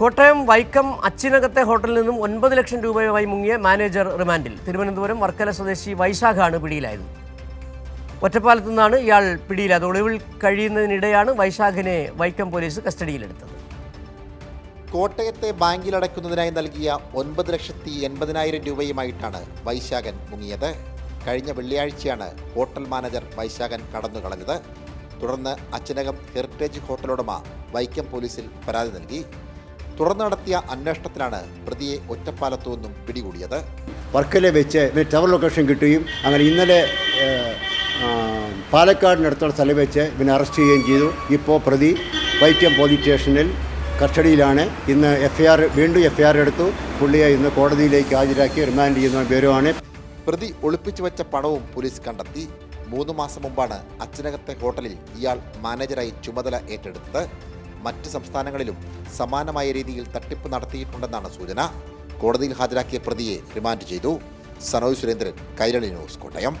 കോട്ടയം വൈക്കം അച്ചിനകത്തെ ഹോട്ടലിൽ നിന്നും ഒൻപത് ലക്ഷം രൂപയുമായി മുങ്ങിയ മാനേജർ റിമാൻഡിൽ. തിരുവനന്തപുരം വർക്കല സ്വദേശി വൈശാഖാണ് പിടിയിലായത്. ഒറ്റപ്പാലത്തു നിന്നാണ് ഇയാൾ പിടിയിലായത്. ഒളിവിൽ കഴിയുന്നതിനിടെയാണ് വൈശാഖിനെ വൈക്കം പോലീസ് കസ്റ്റഡിയിലെടുത്തത്. കോട്ടയത്തെ ബാങ്കിൽ അടയ്ക്കുന്നതിനായി നൽകിയ ഒൻപത് ലക്ഷത്തി എൺപതിനായിരം രൂപയുമായിട്ടാണ് വൈശാഖൻ മുങ്ങിയത്. കഴിഞ്ഞ വെള്ളിയാഴ്ചയാണ് ഹോട്ടൽ മാനേജർ വൈശാഖൻ കടന്നു കളഞ്ഞത്. തുടർന്ന് അച്ചനകം ഹെറിറ്റേജ് ഹോട്ടലുടമ വൈക്കം പോലീസിൽ പരാതി നൽകി. തുടർന്ന് നടത്തിയ അന്വേഷണത്തിലാണ് പ്രതിയെ ഒറ്റപ്പാലത്തു നിന്നും പിടികൂടിയത്. വർക്കല വെച്ച് ടവർ ലൊക്കേഷൻ കിട്ടുകയും അങ്ങനെ ഇന്നലെ പാലക്കാടിനടുത്തുള്ള സ്ഥലം വെച്ച് ഇവനെ അറസ്റ്റ് ചെയ്യുകയും ചെയ്തു. ഇപ്പോൾ പ്രതി വൈക്കം പോലീസ് സ്റ്റേഷനിൽ കസ്റ്റഡിയിലാണ്. ഇന്ന് എഫ് ഐ ആർ വീണ്ടും എഫ് ഐ ആർ എടുത്തു. പുള്ളിയെ ഇന്ന് കോടതിയിലേക്ക് ഹാജരാക്കി റിമാൻഡ് ചെയ്യുന്ന വിവരമാണ്. പ്രതി ഒളിപ്പിച്ചു വെച്ച പണവും പോലീസ് കണ്ടെത്തി. മൂന്ന് മാസം മുമ്പാണ് അച്ചനകത്തെ ഹോട്ടലിൽ ഇയാൾ മാനേജറായി ചുമതല ഏറ്റെടുത്തത്. മറ്റ് സംസ്ഥാനങ്ങളിലും സമാനമായ രീതിയിൽ തട്ടിപ്പ് നടത്തിയിട്ടുണ്ടെന്നാണ് സൂചന. കോടതിയിൽ ഹാജരാക്കിയ പ്രതിയെ റിമാൻഡ് ചെയ്തു. സനോജ് സുരേന്ദ്രൻ കൈരളി ന്യൂസ് കോട്ടയം.